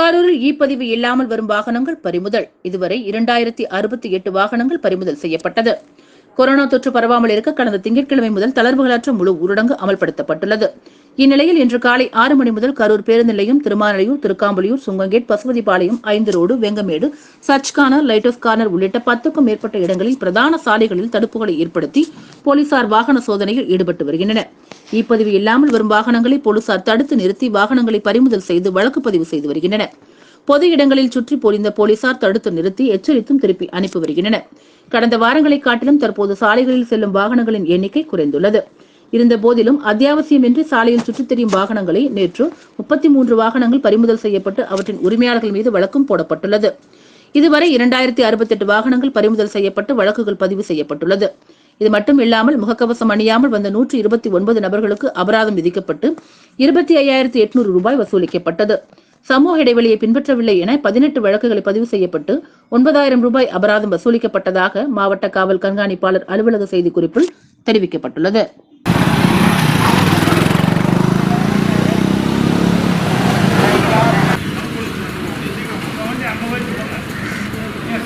கரூரில் இ பதிவு இல்லாமல் வரும் வாகனங்கள் பறிமுதல். இதுவரை இரண்டாயிரத்தி அறுபத்தி எட்டு வாகனங்கள் பறிமுதல் செய்யப்பட்டது. கொரோனா தொற்று பரவாமல் இருக்க கடந்த திங்கட்கிழமை முதல் தளர்வுகளற்ற முழு ஊரடங்கு அமல்படுத்தப்பட்டுள்ளது. இந்நிலையில் இன்று காலை ஆறு மணி முதல் கரூர் பேருந்து நிலையம் திருமாநிலையூர் திருக்காம்பலியூர் சுங்கங்கேட் பசுபதிபாளையம் ஐந்து road Vengamedu church corner light off corner உள்ளிட்ட பத்துக்கும் மேற்பட்ட இடங்களில் பிரதான சாலைகளில் தடுப்புகளை ஏற்படுத்தி போலீசார் வாகன சோதனையில் ஈடுபட்டு வருகின்றனர். இப்பதிவு இல்லாமல் வரும் வாகனங்களை போலீசார் தடுத்து நிறுத்தி வாகனங்களை பறிமுதல் செய்து வழக்கு பதிவு செய்து வருகின்றனர். பொது இடங்களில் சுற்றி பொழிந்த போலீசார் தடுத்து நிறுத்தி எச்சரித்தும் திருப்பி அனுப்பி வருகின்றனர். கடந்த வாரங்களை காட்டிலும் தற்போது சாலைகளில் செல்லும் வாகனங்களின் எண்ணிக்கை குறைந்துள்ளது. இருந்த போதிலும் அத்தியாவசியமின்றி சாலையில் சுற்றித் திரியும் வாகனங்களை நேற்று முப்பத்தி மூன்று வாகனங்கள் பறிமுதல் செய்யப்பட்டு அவற்றின் உரிமையாளர்கள் மீது வழக்கும் போடப்பட்டுள்ளது. இதுவரை இரண்டாயிரத்தி அறுபத்தெட்டு வாகனங்கள் பறிமுதல் செய்யப்பட்டு வழக்குகள் பதிவு செய்யப்பட்டுள்ளது. இது மட்டும் இல்லாமல் முகக்கவசம் அணியாமல் வந்த நூற்றி இருபத்தி ஒன்பது நபர்களுக்கு அபராதம் விதிக்கப்பட்டு இருபத்தி ஐயாயிரத்தி எட்நூறு ரூபாய் வசூலிக்கப்பட்டது. சமூக இடைவெளியை பின்பற்றவில்லை என பதினெட்டு வழக்குகளை பதிவு செய்யப்பட்டு ஒன்பதாயிரம் ரூபாய் அபராதம் வசூலிக்கப்பட்டதாக மாவட்ட காவல் கண்காணிப்பாளர் அலுவலக செய்திக்குறிப்பில் தெரிவிக்கப்பட்டுள்ளது.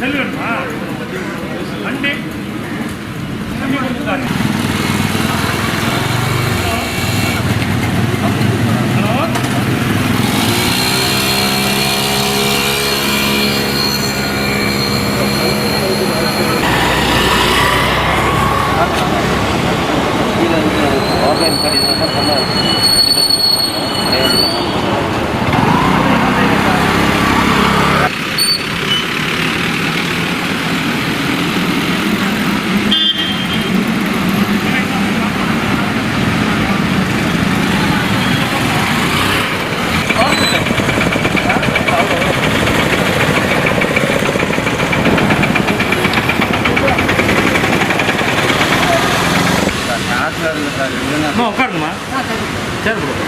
செல் வேணுமா? Open pa rin naman. Ano? Kaya ஹாஸ்டலாக இருந்தேன் சார் அம்மா உட்காருங்கம்மா சேர் கொடுங்க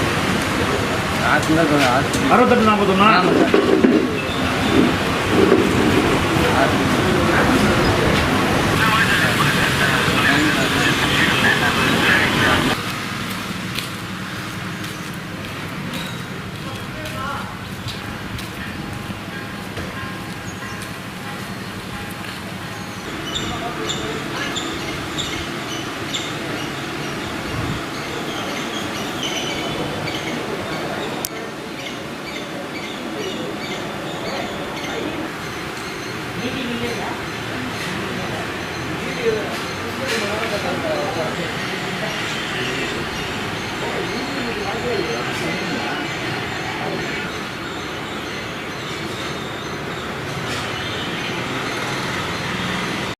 ஹாஸ்டலாக கொஞ்சம் அறுபத்தெட்டு நாற்பத்தொன்னா నీటి నీళ్ళేనా నీటి